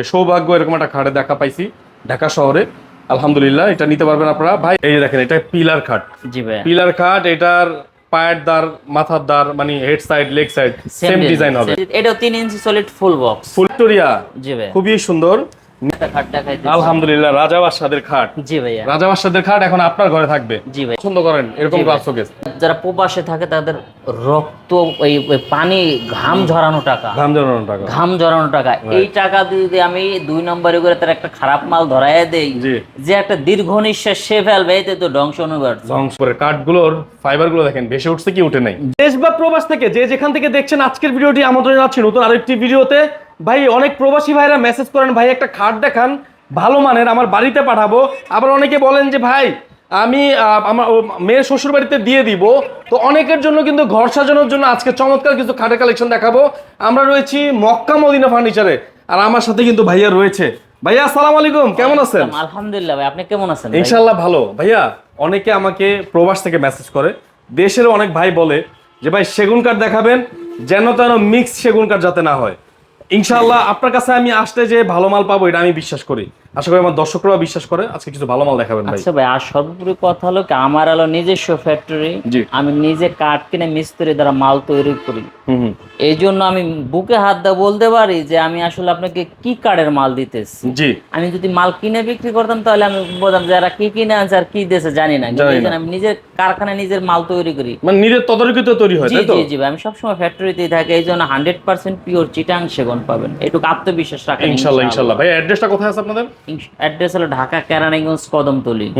সৌভাগ্য এরকম একটা খাটে দেখা পাইছি ঢাকা শহরে। আলহামদুলিল্লাহ এটা নিতে পারবেন আপনারা। ভাই এই যে দেখেন এটা পিলার খাট। জি ভাই পিলার খাট এটার পায়ের দ্বার মাথার দ্বার মানে head side leg side same design হবে। এটা তিন ইঞ্চি সলিড ফুল বক্স ফুলটোরিয়া জি ভাই খুবই সুন্দর। আলহামদুলিল্লাহ রাজা বাদশাদের খাট। জি ভাইয়া। রাজা বাদশাদের খাট এখন আপনার ঘরে থাকবে। জি ভাই পছন্দ করেন এরকম গ্লাস শোকেস যারা প্রবাসে থাকে তাদের রক্ত পানি ঘাম ঝরানো টাকা। দাম জানানো টাকা। ঘাম ঝরানো টাকা। এই টাকা দিয়ে যদি আমি দুই নম্বরে করে তার একটা খারাপ মাল ধরাই দেই জি। যে একটা দীর্ঘ নিঃশ্বাস সে ফেলবে এতে তো ধ্বংস অনিবার্য ধ্বংস করে কাঠগুলোর ফাইবারগুলো দেখেন ভেসে উঠছে কি উঠে নাই। দেশ বা প্রবাস থেকে যে যেখান থেকে দেখছেন আজকের ভিডিওটি আমন্ত্রণ জানাচ্ছি নতুন আরেকটি ভিডিওতে। ভাই অনেক প্রবাসী ভাইরা মেসেজ করেন ভাই একটা খাট দেখান ভালো মানের আমার বাড়িতে পাঠাবো। আবার অনেকে বলেন যে ভাই আমি আমার মেয়ের শ্বশুর বাড়িতে দিয়ে দিব। তো অনেকের জন্য কিন্তু ঘর সাজানোর জন্য আজকে চমৎকার কিছু খাটের কালেকশন দেখাবো। আমরা রয়েছি মক্কা মদিনা ফার্নিচারে আর আমার সাথে কিন্তু ভাইয়া রয়েছে। ভাইয়া আসসালামু আলাইকুম কেমন আছেন? আলহামদুলিল্লাহ ভাই আপনি কেমন আছেন ভাই? ইনশাল্লাহ ভালো। ভাইয়া অনেকে আমাকে প্রবাস থেকে মেসেজ করে। দেশের অনেক ভাই বলে যে ভাই সেগুন কাঠ দেখাবেন যেন তেন মিক্স সেগুন কাঠ যাতে না হয়। ইনশাল্লাহ আপনার কাছে আমি আসতে যে ভালো মাল পাবো এটা আমি বিশ্বাস করি। আশা করি আমার দর্শকরাও বিশ্বাস করে আজকে কিছু ভালো মাল দেখাবেন ভাই। আচ্ছা ভাই আর সর্বোপরি কথা হলো কি আমার হলো নিজস্ব ফ্যাক্টরি আমি নিজে কাঠ কিনে মিস্ত্রি দ্বারা মাল তৈরি করি। এই জন্য আমি বুকে হাত দিয়ে বলতে পারি যে আমি আসলে আপনাকে কি কাঠের মাল দিতেছি? জি। আমি যদি মাল কিনে বিক্রি করতাম তাহলে আমি বলতাম যারা কি কিনে আনছে আর কি দিয়েছে জানি না। আমি নিজের কারখানায় নিজের মাল তৈরি করি। মানে নিজের তদারকিত তৈরি হয় তাই তো? জি জি ভাই আমি সবসময় ফ্যাক্টরিতেই থাকি এই জন্য হান্ড্রেড পার্সেন্ট পিওর চিটাং সেগুন পাবেন। এটুকু আত্মবিশ্বাস রাখেন ইনশাল্লাহ ইনশাল্লাহ। ভাই অ্যাড্রেসটা কোথায় আছে আপনাদের? অ্যাড্রেস হলো Dhaka Keraniganj Kadamtali.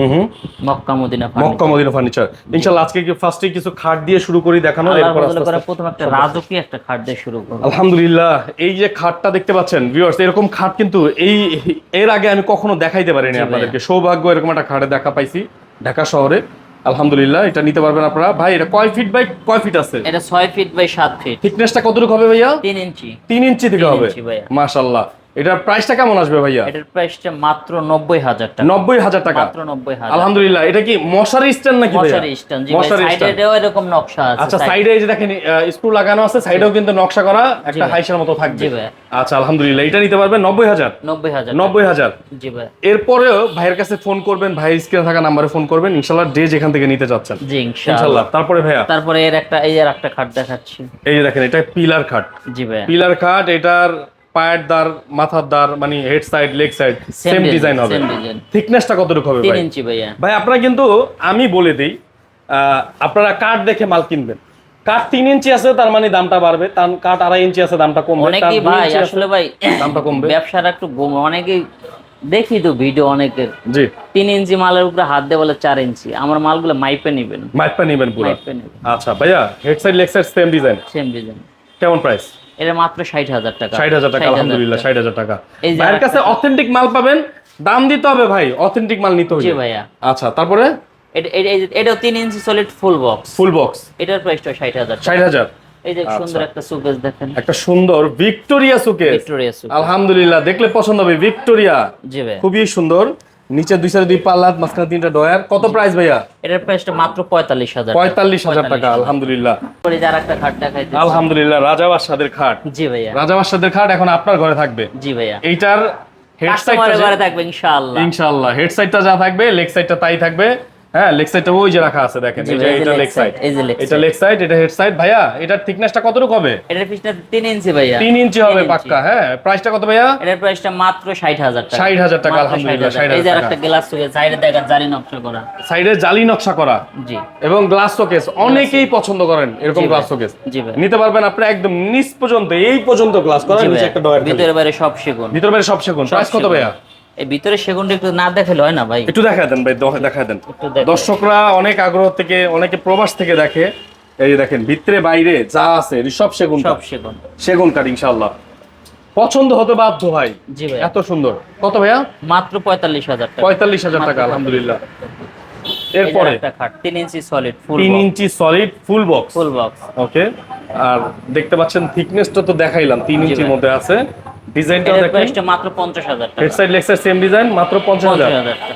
Mecca Medina Mecca Medina furniture ইনশাল্লাহ আজকে কি ফার্স্টে কিছু খাট দিয়ে শুরু করি দেখানো? এরপর আস্তে আস্তে- প্রথম একটা রাজকীয় একটা খাট দিয়ে শুরু করব। আলহামদুলিল্লাহ এই যে খাটটা দেখতে পাচ্ছেন ভিউয়ার্স এরকম খাট কিন্তু এই এর আগে আমি কখনো দেখাইতে পারিনি আপনাদেরকে। সৌভাগ্য এরকম একটা খাটে দেখা পাইছি ঢাকা শহরে। আলহামদুলিল্লাহ এটা নিতে পারবেন আপনারা। ভাই এটা কয় ফিট বাই কয় ফিট আছে? এটা ছয় ফিট বাই সাত ফিট থিকনেসটা কতটুকু হবে ভাইয়া? তিন ইঞ্চি। তিন ইঞ্চি থেকে হবে। মাশাল্লাহ এটার প্রাইসটা কেমন আসবে ভাইয়া? এটার প্রাইসটা মাত্র নব্বই হাজার টাকা। নব্বই হাজার টাকা? মাত্র নব্বই হাজার আলহামদুলিল্লাহ এটা কি মশারি স্ট্যান্ড নাকি মশারি স্ট্যান্ড জি মশারি সাইডে stand। এরকম নকশা আছে আচ্ছা সাইডে এই যে দেখেন স্ক্রু লাগানো আছে সাইডেও কিন্তু নকশা করা একটা। হাইসের মতো থাকবে। জি ভাই। আচ্ছা আলহামদুলিল্লাহ এটা নিতে পারবেন নব্বই হাজার? নব্বই হাজার নব্বই হাজার? জি ভাই। এরপরেও ভাইয়ের কাছে ফোন করবেন ভাই স্ক্রিনে থাকা নাম্বারে ফোন করবেন ইনশাল্লাহ ডে যেখান থেকে নিতে চাচ্ছেন। জি ইনশাআল্লাহ তারপরে ভাইয়া? তারপরে এর একটা এই আর একটা খাট দেখাচ্ছি। এই যে দেখেন এটা পিলার খাট। জি ভাই পিলার খাট এটার পায়ের দার মাথার দার মানে head side leg side same design হবে। থিকনেসটা কতটুকু হবে তিন ইঞ্চি ভাইয়া। ভাই আপনারা কিন্তু আমি বলে দিই আপনারা কাঠ দেখে মাল কিনবেন। কাঠ তিন ইঞ্চি আছে তার মানে দামটা বাড়বে। তার কাঠ আড়াই ইঞ্চি আছে দামটা কমবে। অনেকেই ভাই আসলে ভাই দামটা কমবে। ব্যবসাটা একটু অনেকেই দেখি তো ভিডিও অনেকের। জি। তিন ইঞ্চি মালের উপরে হাত দিয়ে বলে চার ইঞ্চি। আমার মালগুলো মাইপে নিবেন। মাইপটা নেবেন পুরো। মাইপে আচ্ছা ভাইয়া head side leg side same design same design কেমন প্রাইস এটা মাত্র ষাট হাজার টাকা। ষাট হাজার টাকা আলহামদুলিল্লাহ ষাট হাজার টাকা। ভাইয়ের কাছে অথেন্টিক মাল পাবেন দাম দিতে হবে ভাই অথেন্টিক মাল নিতে জি হবে ভাইয়া। আচ্ছা তারপরে? এটা এটাও তিন ইঞ্চি solid full box full box এটার প্রাইসটা ষাট হাজার টাকা। ষাট হাজার। এই যে আচ্ছা। সুন্দর একটা সুকেস দেখেন। একটা সুন্দর ভিক্টোরিয়া সুকেস ভিক্টোরিয়া সুকেস আলহামদুলিল্লাহ দেখলে পছন্দ হবে ভিক্টোরিয়া জি ভাই খুবই সুন্দর। নিচে দুই সাইডে দুই পাল্লা মাঝখানে তিনটা ডয়ার কত প্রাইস ভাইয়া? এটার প্রাইসটা মাত্র পঁয়তাল্লিশ হাজার পঁয়তাল্লিশ হাজার টাকা আলহামদুলিল্লাহ। পরে যার একটা খাট দেখাই আলহামদুলিল্লাহ রাজা বাদশাদের খাট। জি ভাইয়া। রাজা বাদশাদের খাট এখন আপনার ঘরে থাকবে। জি ভাইয়া। এইটার হেড কাস্টমারের ঘরে থাকবে ইনশাআল্লাহ। ইনশাআল্লাহ হেড সাইডটা যা থাকবে লেগ সাইডটা তাই থাকবে। হ্যাঁ লেগ সাইডটা ওই যে রাখা আছে দেখেন এই যে এটা লেগ সাইড এই যে এটা লেগ সাইড এটা হেড সাইড ভাইয়া এটার থিকনেসটা কতটুকু হবে? এটার পিছনে তিন ইঞ্চি ভাইয়া। তিন ইঞ্চি হবে পাক্কা হ্যাঁ। প্রাইসটা কত ভাইয়া? এটার প্রাইসটা মাত্র ষাট হাজার টাকা। 60,000 টাকা, আলহামদুলিল্লাহ, 60,000 এই যে একটা গ্লাস সুকেস সাইডে দেখেন জারি নকশা করা। সাইডে জালি নকশা করা। জি। এবং গ্লাস শোকেস অনেকেই পছন্দ করেন এরকম গ্লাস শোকেস জি ভাই। নিতে পারবেন আপনি একদম নিচ পর্যন্ত এই পর্যন্ত গ্লাস করা নিচে একটা ডয়ার ভিতরে বাইরে সব সেগুন। ভিতর বাইরে সব সেগুন। প্রাইস কত ভাইয়া? এই ভিতরে সেগুনটা একটু না দেখালে হয় না ভাই? একটু দেখা দেন ভাই দেখা দেন। দর্শকরা অনেক আগ্রহ থেকে অনেকে প্রবাস থেকে দেখে। এই যে দেখেন ভিতরে বাইরে যা আছে সব সেগুন সব সেগুন। সেগুন কাঠ ইনশাআল্লাহ। পছন্দ হতে বাধ্য ভাই। জি ভাই এত সুন্দর। কত ভাইয়া? মাত্র পঁয়তাল্লিশ হাজার টাকা। পঁয়তাল্লিশ হাজার টাকা আলহামদুলিল্লাহ। এরপরে? তিন ইঞ্চি সলিড ফুল তিন ইঞ্চি solid full box full box okay আর দেখতে পাচ্ছেন থিকনেসটা তো দেখাইলাম তিন ইঞ্চির মধ্যে আছে। ডিজাইনটাও দেখেন। প্রাইসটা মাত্র পঞ্চাশ হাজার টাকা। Head side leg same design মাত্র পঞ্চাশ পঞ্চাশ হাজার হাজার টাকা।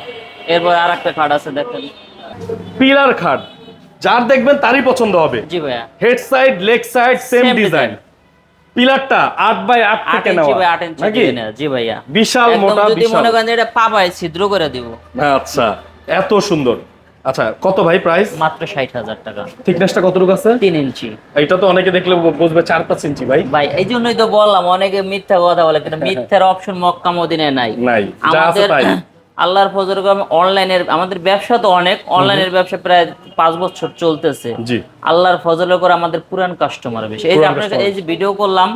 এরপর আর একটা খাট আছে দেখেন। পিলার খাট যার দেখবেন তারই পছন্দ হবে। জি ভাইয়া। Head side leg side same design পিলারটা আট বাই আট আট থেকে ইঞ্চি নেওয়া। বাই আট ইঞ্চি নাকি? থেকে নেওয়া, জি ভাইয়া। বিশাল মোটা যদি বিশাল। মনে করেন এটা পাবায় ছিদ্র করে দিব। আচ্ছা এত সুন্দর। আচ্ছা কত ভাই প্রাইস মাত্র ষাট হাজার টাকা। থিকনেসটা কতটুকু আছে? তিন ইঞ্চি। এটা তো অনেকে দেখলে বুঝবে চার পাঁচ ইঞ্চি ভাই। ভাই এই জন্যই তো বললাম অনেকে মিথ্যা কথা বলে কিন্তু মিথ্যার অপশন মক্কা মদিনায় নাই। নাই আমাদের আল্লাহর ফজর অনলাইনের আমাদের ব্যবসা তো অনেক অনলাইনের ব্যবসা প্রায় পাঁচ বছর চলতেছে। আল্লাহর ফজলের করে আমাদের পুরান কাস্টমার বেশি। এই যে আপনাকে এই যে ভিডিও করলাম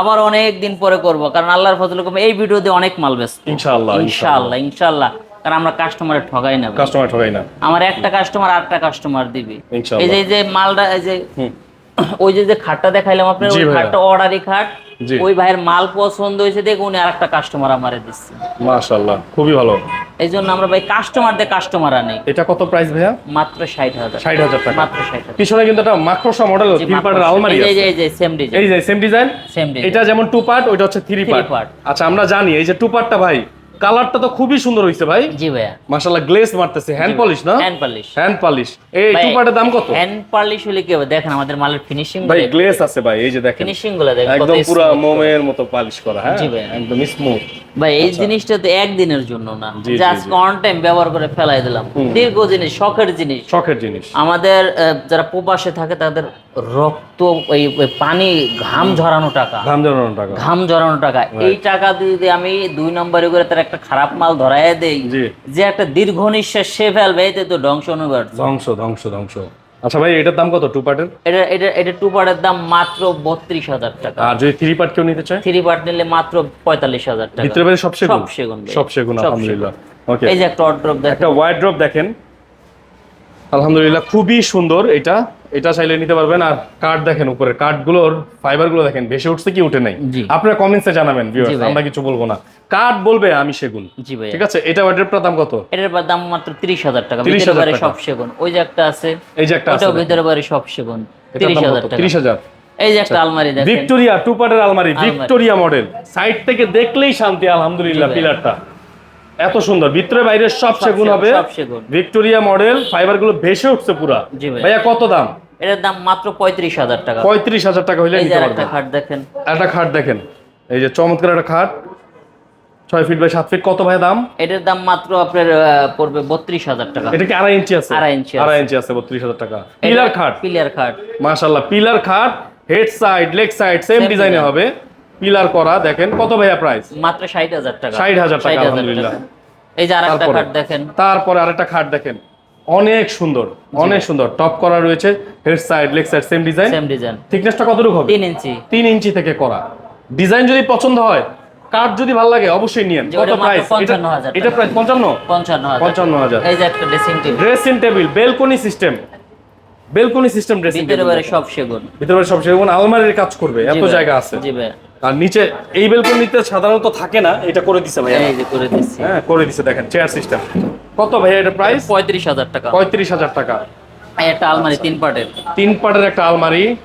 আবার অনেক দিন পরে করব কারণ আল্লাহর ফজলের করে এই ভিডিও দিয়ে অনেক মাল বেচবো ইনশাআল্লাহ। ইনশাআল্লাহ ইনশাআল্লাহ। কারণ আমরা কাস্টমারে ঠগাই না কাস্টমার ঠকাই না। আমার একটা কাস্টমার আটটা কাস্টমার দিবে। এই যে এই যে মালটা এই যে ওই যে যে খাটটা দেখাইলাম আপনার ওই খাটটা অর্ডারি খাট। ওই ভাইয়ের মাল পছন্দ হয়েছে দেখে উনি আরেকটা কাস্টমার আমারে দিচ্ছে। মাশাআল্লাহ খুবই ভালো। এই জন্য আমরা ভাই কাস্টমার দিয়ে কাস্টমার আনি। এটা কত প্রাইস ভাইয়া? মাত্র ষাট হাজার। টাকা। মাত্র ষাট হাজার। পিছনে কিন্তু একটা মডেল থ্রি পার্টের আলমারি এই যে- এই যে সেম ডিজাইন এই যে সেম ডিজাইন সেম ডিজাইন এটা যেমন টু পার্ট ওইটা হচ্ছে থ্রি পার্ট আচ্ছা আমরা জানি এই যে টু পার্টটা ভাই কালারটা তো খুবই সুন্দর হইছে ভাই। জি ভাইয়া। মাশাআল্লাহ গ্লেজ মারতেছে। হ্যান্ড পলিশ না? হ্যান্ড পলিশ হ্যান্ড পলিশ এই টু পার্টের দাম কত? হ্যান্ড পলিশ হলে কি হবে? দেখেন আমাদের মালের ফিনিশিং ভাই গ্লেজ আছে ভাই এই যে দেখেন। ফিনিশিংগুলো দেখেন একদম পুরো মোমের মতো পলিশ করা হ্যাঁ? জি ভাইয়া। একদম স্মুথ ভাই এই জিনিসটা তো একদিনের জন্য না। জাস্ট অন টাইম ব্যবহার করে ফেলাই দিলাম। দীর্ঘ জিনিস শখের জিনিস। শখের জিনিস। আমাদের যারা প্রবাসে থাকে তাদের রক্ত ওই ওই পানি ঘাম ঝরানো টাকা। দাম জানানো টাকা। ঘাম ঝরানো টাকা। এই টাকা দিয়ে যদি আমি দুই নম্বরে করে তার একটা খারাপ মাল ধরায় দেই যে একটা দীর্ঘ নিঃশ্বাস সে ফেলবে এতে তো ধ্বংস অনিবার্য ধ্বংস ধ্বংস ধ্বংস। আচ্ছা ভাই এটার দাম কত? টু পার্টের এটা এটা এটা টু পার্টের দাম মাত্র বত্রিশ হাজার টাকা। আর যদি থ্রি পার্ট কেউ নিতে চায়? থ্রি পার্ট নিলে মাত্র পঁয়তাল্লিশ হাজার টাকা। ভিতরে বাইরে সব সেগুন। সব সেগুন সব সেগুন আলহামদুলিল্লাহ। ওকে এই যে একটা ওয়ার্ড্রপ দেখেন। একটা ওয়াইড ড্রপ দেখেন। আলহামদুলিল্লাহ খুবই সুন্দর এটা। এটা চাইলে নিতে পারবেন। আর কাঠ দেখেন উপরে কার্ডগুলোর ফাইবারগুলো দেখেন বেশি উঠছে কি উঠে নাই। আপনারা কমেন্টসে জানাবেন আমরা কিছু বলব না। কার্ড বলবে আমি সেগুন। জি ভাই। ঠিক আছে? এটা ড্রপটার দাম কত? এটার দাম মাত্র তিরিশ হাজার টাকা। ভিতরে বাড়ি সব সেগুন। ওই যে একটা আছে। এই যে একটা আছে ভিতরে বাড়ি সব সেগুন। এটার তিরিশ দাম হাজার কত? টাকা। তিরিশ হাজার। এই যে একটা আলমারি দেখেন। ভিক্টোরিয়া টু পার্টের আলমারি। ভিক্টোরিয়া মডেল সাইড থেকে দেখলেই শান্তি আলহামদুলিল্লাহ পিলারটা এত সুন্দর। ভিতরে বাইরে সব সেগুন হবে। ভিক্টোরিয়া মডেল ফাইবারগুলো ভেসে উঠছে পুরা। ভাইয়া কত দাম? এটার দাম মাত্র পঁয়ত্রিশ হাজার টাকা। পঁয়ত্রিশ হাজার টাকা হইলে নিতে পারবেন একটা খাট দেখেন। একটা খাট দেখেন। এই যে চমৎকার একটা খাট। ছয় ফিট বাই সাত ফিট কত ভাই দাম? এটার দাম মাত্র আপনার পড়বে বত্রিশ হাজার টাকা। এটা কি আড়াই ইঞ্চি আছে? আড়াই ইঞ্চি আছে। আড়াই ইঞ্চি আছে বত্রিশ হাজার টাকা। পিলার খাট? পিলার খাট। মাশাল্লাহ পিলার খাট head side leg side same ডিজাইনে হবে। পিলার করা দেখেন কত ভাইয়া প্রাইস মাত্র ষাট হাজার টাকা। 60,000 টাকা, আলহামদুলিল্লাহ। এই যে আর একটা খাট দেখেন। তারপরে আরেকটা খাট দেখেন। অনেক সুন্দর অনেক সুন্দর। টপ করা রয়েছে head side leg side same design same design থিকনেসটা কতটুকু হবে? তিন ইঞ্চি। তিন ইঞ্চি থেকে করা। ডিজাইন যদি পছন্দ হয় কাঠ যদি ভালো লাগে অবশ্যই নিয়েন। কত প্রাইস 55,000 এটা প্রাইস পঞ্চান্ন? পঞ্চান্ন হাজার। পঞ্চান্ন হাজার। এই যে একটা dressing table dressing table balcony system balcony system dressing table ভিতরে সব সেগুন। ভিতরে সব সেগুন আলমারির কাজ করবে এত জায়গা আছে। জি ভাই। আর নিচে এই বেলকনিতে সাধারণত থাকে না এটা করে দিছে ভাইয়া। এই যে করে দিচ্ছি হ্যাঁ করে দিছে দেখেন চেয়ার সিস্টেম কত ভাইয়া এটা প্রাইস পঁয়ত্রিশ হাজার টাকা। পঁয়ত্রিশ হাজার টাকা। এই একটা আলমারি তিন পার্টের তিন পাটের একটা আলমারি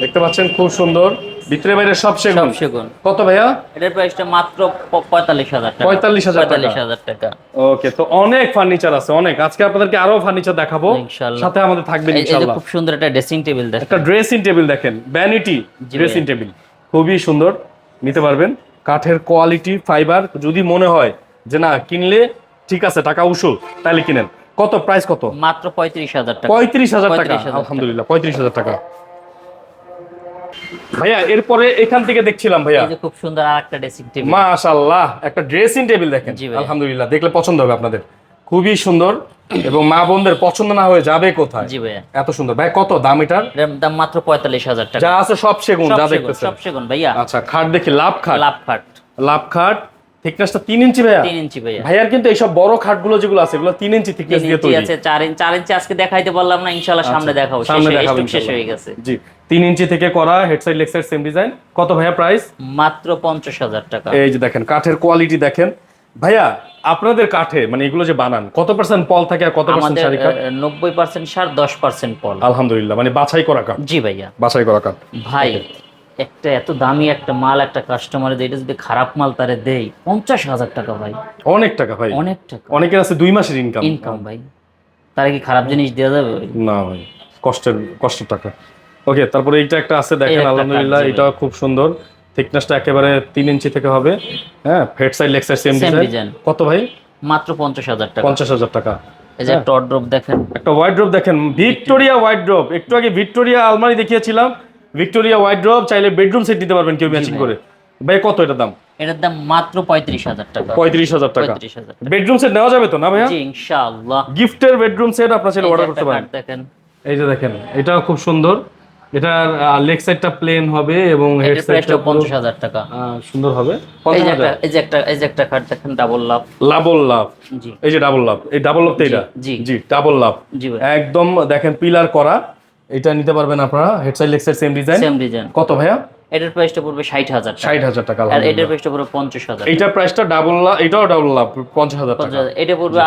দেখতে পাচ্ছেন খুব সুন্দর। ভিতরে বাইরে সব সেগুন। সেগুন। কত ভাইয়া? এটার প্রাইসটা মাত্র প- পঁয়তাল্লিশ হাজার টাকা। 45,000 টাকা। পঁয়তাল্লিশ হাজার টাকা। ওকে তো অনেক ফার্নিচার আছে অনেক। আজকে আপনাদেরকে আরও ফার্নিচার দেখাবো। ইনশাআল্লাহ। সাথে আমাদের থাকবেন এই- এই যে খুব সুন্দর একটা ড্রেসিং টেবিল দেখ একটা ড্রেসিং টেবিল দেখেন ভ্যানিটি ড্রেসিং টেবিল খুবই সুন্দর নিতে পারবেন। কাঠের কোয়ালিটি ফাইবার যদি মনে হয় যে না কিনলে ঠিক আছে টাকা উসুল তাহলে কিনেন। কত? প্রাইস কত? মাত্র পঁয়ত্রিশ হাজার টাকা। পঁয়ত্রিশ হাজার টাকা। আলহামদুলিল্লাহ পঁয়ত্রিশ হাজার টাকা। ভাইয়া এরপরে এখান থেকে দেখছিলাম ভাইয়া। খুব সুন্দর আর একটা ড্রেসিং টেবিল মাশাল্লাহ একটা ড্রেসিং টেবিল দেখেন। আলহামদুলিল্লাহ দেখলে পছন্দ হবে আপনাদের। খুবই সুন্দর এবং মা বোনদের পছন্দ না হয়ে যাবে কোথায়? জি ভাইয়া। এত সুন্দর। ভাই কত দাম এটার? দাম মাত্র পঁয়তাল্লিশ হাজার টাকা। যা আছে সব সেগুন যা দেখতেছেন। সব সেগুন ভাইয়া। আচ্ছা খাট দেখি লাভ খাট? লাভ খাট। লাভ খাট থিকনেসটা তিন ইঞ্চি ভাইয়া? তিন ইঞ্চি ভাইয়া। ভাইয়ার কিন্তু এইসব বড় খাটগুলো যেগুলো আছে এগুলো তিন ইঞ্চি থিকনেস দিয়ে তৈরি। আছে চার ইঞ্চি চার ইঞ্চি আজকে দেখাইতে পারলাম না ইনশাল্লাহ সামনে আচ্ছা, দেখাবো। সামনে শেষ হয়ে- দেখাবো শেষ হয়ে গেছে। জি তিন ইঞ্চি থেকে করা head side leg side same design কত ভাইয়া প্রাইস মাত্র পঞ্চাশ হাজার টাকা। এই যে দেখেন কাঠের কোয়ালিটি দেখেন। ভাইয়া আপনাদের কাঠে মানে এগুলো যে বানান কত পার্সেন্ট পল থাকে আর কত পার্সেন্ট শাড়ি কাঠ? নব্বই পার্সেন্ট সার দশ পার্সেন্ট পল। আলহামদুলিল্লাহ মানে বাছাই করা কাঠ? জি ভাইয়া। বাছাই করা কাঠ। ভাই একটা এত দামি একটা মাল একটা কাস্টমারে এটা যদি খারাপ মাল তারে দেই পঞ্চাশ হাজার টাকা ভাই। অনেক টাকা ভাই। অনেক টাকা। অনেকের আছে দুই মাসের ইনকাম ইনকাম ভাই। তারা কি খারাপ জিনিস দেওয়া যাবে না ভাই কষ্টের কষ্টের টাকা। ওকে তারপরে এইটা একটা আছে দেখেন আলহামদুলিল্লাহ এটা খুব সুন্দর। থিকনেসটা একেবারে তিন ইঞ্চি থেকে হবে। হ্যাঁ head side leg side same design কত ভাই? মাত্র পঞ্চাশ হাজার টাকা। পঞ্চাশ হাজার টাকা। এই যে একটা ড্রপ দেখেন। একটা ওয়াইড্রোপ দেখেন। ভিক্টোরিয়া ওয়াইড্রোপ একটু আগে ভিক্টোরিয়া আলমারি দেখিয়েছিলাম। ভিক্টোরিয়া ওয়াইড্রোপ চাইলে বেডরুম সেট নিতে পারবেন কেউ ম্যাচিং করে। ভাই কত এটার দাম? এটার দাম মাত্র পঁয়ত্রিশ হাজার টাকা। পঁয়ত্রিশ হাজার টাকা। বেডরুম সেট নেওয়া যাবে তো না ভাইয়া? ইনশাআল্লাহ। গিফটের বেডরুম সেট আপনার ছেলে অর্ডার করতে পারেন। দেখেন। এই যে দেখেন এটাও খুব সুন্দর। এটার লেগ সাইডটা প্লেন হবে এবং হেড সাইডটা পঞ্চাশ হাজার টাকা। সুন্দর হবে। এই যে একটা এই যে একটা এই যে একটা খাট দেখেন ডাবল লাভ লাবল লাভ জি। এই যে ডাবল লাভ এই ডাবল লাভ তো এটা? জি। জি। ডাবল লাভ জি একদম দেখেন পিলার করা। এটা নিতে পারবেন আপনারা। Head side leg side same design same design কত ভাইয়া? এটার প্রাইসটা পড়বে ষাট হাজার টাকা। আর এটার প্রাইসটা পড়বে পঞ্চাশ হাজার এইটার প্রাইসটা ডাবল লাভ এটাও ডাবল লাভ পঞ্চাশ হাজার টাকা। এটা পড়বে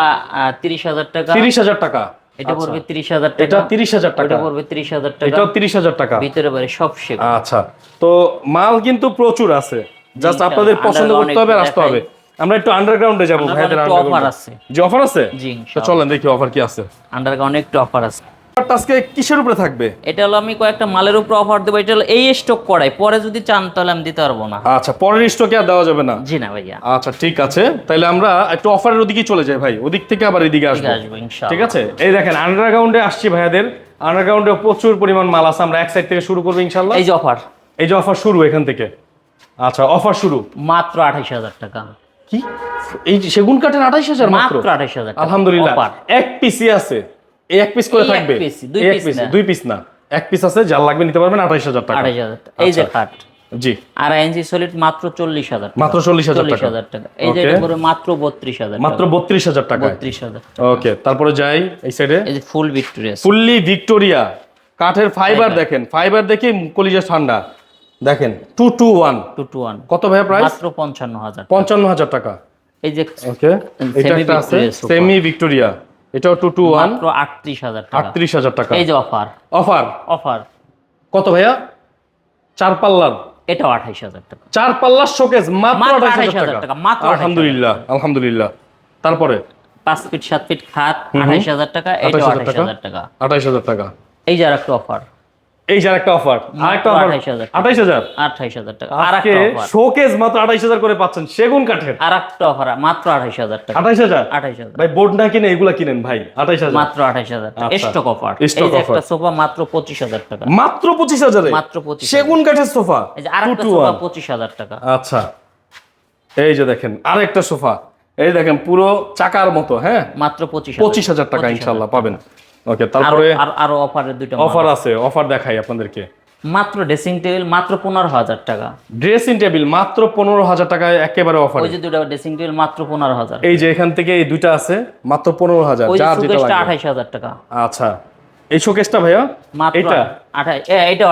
তিরিশ হাজার টাকা। তিরিশ হাজার টাকা। এটা পড়বে তিরিশ হাজার এটা টাকা তিরিশ হাজার টাকা। এটা পড়বে তিরিশ হাজার টাকা। এটা তিরিশ হাজার টাকা। ভিতরে বাইরে সব শেপ আচ্ছা। তো মাল কিন্তু প্রচুর আছে। জাস্ট আপনাদের পছন্দ করতে হবে আর আসতে হবে। আমরা একটু আন্ডারগ্রাউন্ডে যাব ভাইদের অফার আছে। যে অফার আছে? জি চলেন দেখি অফার কি আছে। আন্ডারগ্রাউন্ডে একটু অফার আছে। আজকে কিসের উপরে থাকবে? এটা হলো আমি কয়েকটা মালের উপর অফার দেবো এটা হলো এই স্টক করাই। পরে যদি চান তাহলে আমি দিতে পারব না। আচ্ছা পরের স্টকে আর দেওয়া যাবে না? জি না ভাইয়া। আচ্ছা ঠিক আছে। তাহলে আমরা একটু অফারের ওদিকে চলে যাই ভাই। ওদিক থেকে আবার এদিকে আসব। ঠিক আছে? এই দেখেন আন্ডারগ্রাউন্ডে আসছি ভাইয়াদের। আন্ডারগ্রাউন্ডে প্রচুর পরিমাণ মাল আছে। আমরা এক সাইড থেকে শুরু করব ইনশাল্লাহ। এই যে অফার এই যে অফার শুরু এখান থেকে। আচ্ছা অফার শুরু। মাত্র আঠাইশ হাজার টাকা। কি? এই যে সেগুন কাঠের আঠাইশ হাজার মাত্র? আঠাইশ হাজার আলহামদুলিল্লাহ। এক পিসি আছে। এক পিস করে থাকবে। এক piece, দুই পিস না। এক পিস আছে যার লাগবে নিতে পারবেন আঠাইশ হাজার টাকা। আঠাইশ হাজার টাকা। এই যে আচ্ছা। খাট। জি। আড়াই ইঞ্চি সলিড মাত্র চল্লিশ হাজার মাত্র চল্লিশ হাজার টাকা। এই যে পড়বে মাত্র বত্রিশ হাজার মাত্র বত্রিশ হাজার টাকা বত্রিশ হাজার ওকে তারপরে যাই এই সাইডে এই যে ফুল ভিক্টোরিয়াস ফুললি ভিক্টোরিয়া কাঠের ফাইবার দেখেন ফাইবার দেখে কলিজা ঠান্ডা। দেখেন two two one two two one কত ভাইয়া প্রাইস মাত্র পঞ্চান্ন হাজার পঞ্চান্ন হাজার টাকা। এই যে ওকে এটা একটা আছে। সেমি ভিক্টোরিয়া এটাও টু টু ওয়ান আটত্রিশ হাজার টাকা। আটত্রিশ হাজার টাকা। এই যে অফার অফার অফার কত ভাইয়া? চার পাল্লার। এটাও আঠাইশ হাজার টাকা। চার পাল্লার শোকেস মাত্র আঠাইশ হাজার টাকা। মাত্র আলহামদুলিল্লাহ আলহামদুলিল্লাহ। তারপরে? পাঁচ ফিট সাত ফিট খাট আঠাইশ হাজার টাকা এটাও 28,000 আঠাইশ হাজার টাকা। আঠাইশ হাজার টাকা। এই যে আর একটা অফার এই যে একটা অফার আরেকটা অফার 28,000 আঠাইশ হাজার? আঠাইশ হাজার টাকা। আর একটা অফার শোকেস মাত্র আঠাইশ হাজার করে পাচ্ছেন সেগুন কাঠের। আর একটা অফার মাত্র আঠাইশ হাজার টাকা। আঠাইশ হাজার? আঠাইশ হাজার। ভাই বোর্ড না কিনে এগুলা কিনেন ভাই আঠাইশ হাজার। মাত্র আঠাইশ হাজার টাকা। আচ্ছা। স্টক অফার এই যে একটা সোফা মাত্র পঁচিশ হাজার টাকা। মাত্র পঁচিশ হাজারে? মাত্র পঁচিশ সেগুন কাঠের সোফা এই যে আর একটা টু সোফা পঁচিশ হাজার টাকা। আচ্ছা। এই যে দেখেন আরেকটা সোফা এই দেখেন পুরো চাকার মতো হ্যাঁ? মাত্র পঁচিশ পঁচিশ হাজার টাকা ইনশাল্লাহ পাবেন। ওকে আরও তারপরে আর- আরও অফারের দুইটা অফার আছে। অফার দেখাই আপনাদেরকে। মাত্র ড্রেসিং টেবিল মাত্র পনেরো হাজার টাকা। ড্রেসিং টেবিল মাত্র পনেরো হাজার টাকায় একেবারে অফার ওই যে দুটো ড্রেসিং টেবিল মাত্র পনেরো হাজার। এই যে এখান থেকে এই দুইটা আছে মাত্র পনেরো হাজার আঠাইশ হাজার টাকা। আচ্ছা। এই শোকেসটা ভাইয়া এটা? এটা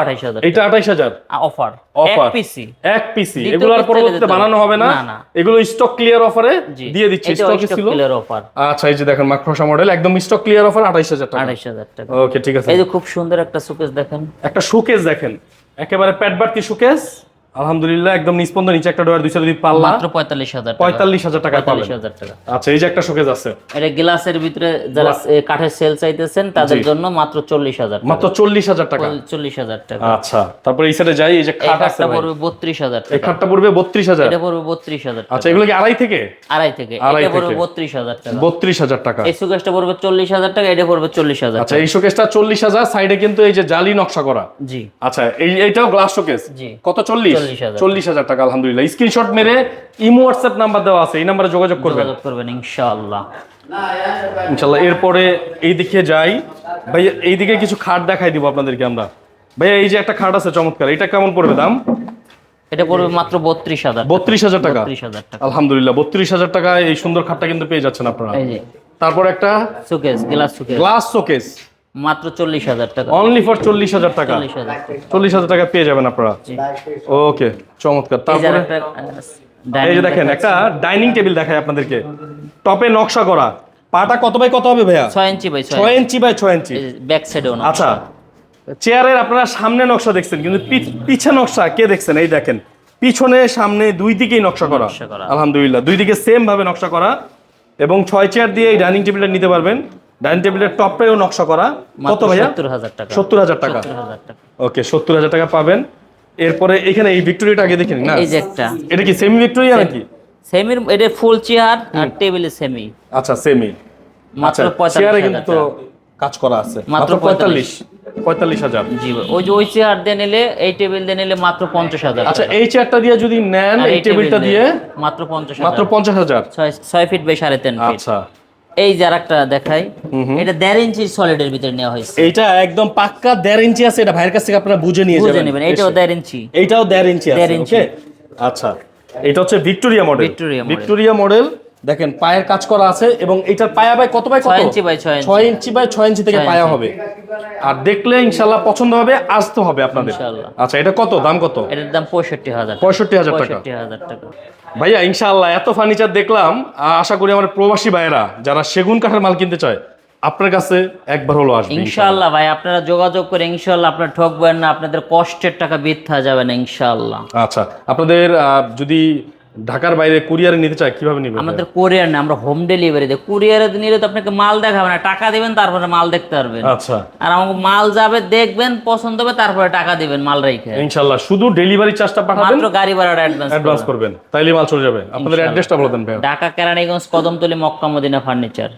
আঠাইশ হাজার। Offer Offer। পিসি এক পিসি দ্বিতীয় এগুলো আর পরবর্তীতে বানানো হবে না। এগুলো স্টক ক্লিয়ার অফারে দিয়ে দিচ্ছি। স্টক ছিল? ক্লিয়ার অফার আচ্ছা এই যে দেখেন মডেল একদম স্টক ক্লিয়ার অফার আঠাইশ হাজার টাকা। আঠাইশ হাজার টাকা। ওকে ঠিক আছে। এই যে খুব সুন্দর একটা সুকেস দেখেন। একটা শোকেস দেখেন। একেবারে প্যাট বাড়তি শোকেস আলহামদুলিল্লাহ একদম নিস্পন্দ নিচে একটা ডোয়ার দুইশো দুই পাল্লা মাত্র পঁয়তাল্লিশ হাজার পঁয়তাল্লিশ হাজার টাকা পঁয়তাল্লিশ হাজার টাকা। আচ্ছা এই যে একটা শোকেস আছে। এটা গ্লাসের ভিতরে যারা কাঠের সেল চাইতেছেন তাদের জন্য মাত্র চল্লিশ হাজার মাত্র চল্লিশ হাজার টাকা। চল্লিশ হাজার টাকা। আচ্ছা তারপরে এই সাইডে যাই এই যে খাট আছে পড়বে বত্রিশ হাজার এই খাটটা পড়বে বত্রিশ হাজার। এটা পড়বে বত্রিশ হাজার আচ্ছা এগুলো কি আড়াই থেকে? আড়াই থেকে। এটা পড়বে বত্রিশ হাজার টাকা। বত্রিশ হাজার টাকা। এই সুকেশটা পড়বে চল্লিশ হাজার টাকা এটা পড়বে চল্লিশ হাজার আচ্ছা এই শোকেসটা চল্লিশ হাজার সাইডে কিন্তু এই যে জালি নকশা করা। জি। আচ্ছা এই এইটাও গ্লাস শোকেস জি। কত চল্লিশ? 40,000 চল্লিশ হাজার। টাকা আলহামদুলিল্লাহ। স্ক্রিনশট মেরে ইমো হোয়াটসঅ্যাপ নাম্বার দেওয়া আছে এই নাম্বারে যোগাযোগ করবেন। যোগাযোগ করবেন ইনশাআল্লাহ। ইনশাল্লাহ এরপরে এই দিকে যাই। ভাই এই দিকে কিছু খাট দেখাই দিব আপনাদেরকে আমরা। ভাইয়া এই যে একটা খাট আছে চমৎকার। এটা কেমন পড়বে দাম? এটা পড়বে মাত্র বত্রিশ হাজার বত্রিশ হাজার টাকা। টাকা। আলহামদুলিল্লাহ বত্রিশ হাজার টাকায় এই সুন্দর খাটটা কিন্তু পেয়ে যাচ্ছেন আপনারা। তারপর একটা গ্লাস শোকেস মাত্র চল্লিশ হাজার টাকা। অনলি ফর চল্লিশ হাজার টাকা? চল্লিশ হাজার টাকা। পেয়ে যাবেন আপনারা? ওকে চমৎকার। তারপরে? এই যে দেখেন একটা ডাইনিং টেবিল দেখায় আপনাদেরকে। টপে নকশা করা। পাটা কত বাই কত হবে ভাইয়া? ছয় ইঞ্চি বাই ছয় ইঞ্চি। বাই ছয় ইঞ্চি। ব্যাক সাইডেও আচ্ছা। চেয়ারের আপনারা সামনে নকশা দেখছেন কিন্তু পিছে নকশা কে দেখছেন? এই দেখেন পিছনে সামনে দুই দিকেই নকশা করা। নকশা করা। আলহামদুলিল্লাহ দুই দিকে সেম ভাবে নকশা করা। এবং ছয় চেয়ার দিয়ে এই ডাইনিং টেবিলটা নিতে পারবেন। ডাইনিং টেবিলের টপটাও নকশা করা। কত ভাইয়া? সত্তর হাজার টাকা। সত্তর হাজার ওকে সত্তর হাজার টাকা পাবেন। এরপরে এখানে এই ভিক্টোরিয়াটা আগে দেখে নিন না? এই যে একটা। এটা কি সেমি ভিক্টোরিয়া নাকি? সেমির এটা ফুল চেয়ার আর টেবিলে সেমি আচ্ছা সেমি মাত্র আচ্ছা চেয়ারে কিন্তু কাজ করা আছে। মাত্র পঁয়তাল্লিশ। পঁয়তাল্লিশ। হাজার। জি ওই যে ওই চেয়ার দিয়ে নিলে এই টেবিল দিয়ে নিলে মাত্র পঞ্চাশ হাজার আচ্ছা এই চেয়ারটা দিয়ে যদি নেন এই টেবিলটা দিয়ে মাত্র পঞ্চাশ মাত্র পঞ্চাশ হাজার। ছয় ফিট বাই সাড়ে তিন আচ্ছা। এই যে আরেকটা দেখাই এটা দেড় ইঞ্চি সলিডের ভিতরে নেওয়া হয়েছে। এইটা একদম পাক্কা দেড় ইঞ্চি আছে এটা ভাইয়ের কাছ থেকে আপনারা বুঝে নিয়ে বুঝে যাবেন। নেবেন এটাও। দেড় ইঞ্চি। এইটাও দেড় ইঞ্চি আছে দেড় ইঞ্চি। ওকে? আচ্ছা এটা হচ্ছে ভিক্টোরিয়া মডেল ভিক্টোরিয়া মডেল। দেখেন পায়ের কাজ করা আছে এবং এটার পায়া বাই কত বাই কত? ছয় ইঞ্চি বাই ছয় ইঞ্চি। ছয় ইঞ্চি বাই ছয় ইঞ্চি থেকে পায়া হবে। আর দেখলে ইনশাল্লাহ পছন্দ হবে আসতে হবে আপনাদের। আচ্ছা এটা কত? দাম কত? এটার দাম পঁয়ষট্টি হাজার পঁয়ষট্টি হাজার টাকা। পঁয়ষট্টি হাজার টাকা। ভাইয়া ইনশাআল্লাহ এত ফার্নিচার দেখলাম আশা করি আমার প্রবাসী ভাইয়েরা যারা সেগুন কাঠের মাল কিনতে চায় আপনার কাছে একবার হলো আসবে ইনশাআল্লাহ। ভাই আপনারা যোগাযোগ করে ইনশাআল্লাহ আপনারা ঠকবেন না আপনাদের কষ্টের টাকা বৃদ্ধা যাবে না ইনশাআল্লাহ। আচ্ছা আপনাদের যদি ঢাকার বাইরে কুরিয়ারে নিতে চায় কীভাবে নেবেন আমাদের কুরিয়ার না আমরা হোম ডেলিভারি দেয় কুরিয়ারে নিলে তো আপনাকে মাল দেখাবে না টাকা দিবেন তারপরে মাল দেখতে পারবেন। আচ্ছা। আর আমাকে মাল যাবে দেখবেন পছন্দ হবে তারপরে টাকা দিবেন মাল রেখে। ইনশাআল্লাহ শুধু ডেলিভারি চার্জটা পাঠাবেন মাত্র গাড়ি ভাড়াটা অ্যাডভান্স অ্যাডভান্স করবেন। তাইলে মাল চলে যাবে। আপনাদের অ্যাড্রেসটা বলে দেন ভাই Dhaka Keraniganj Kadamtali Mecca Medina furniture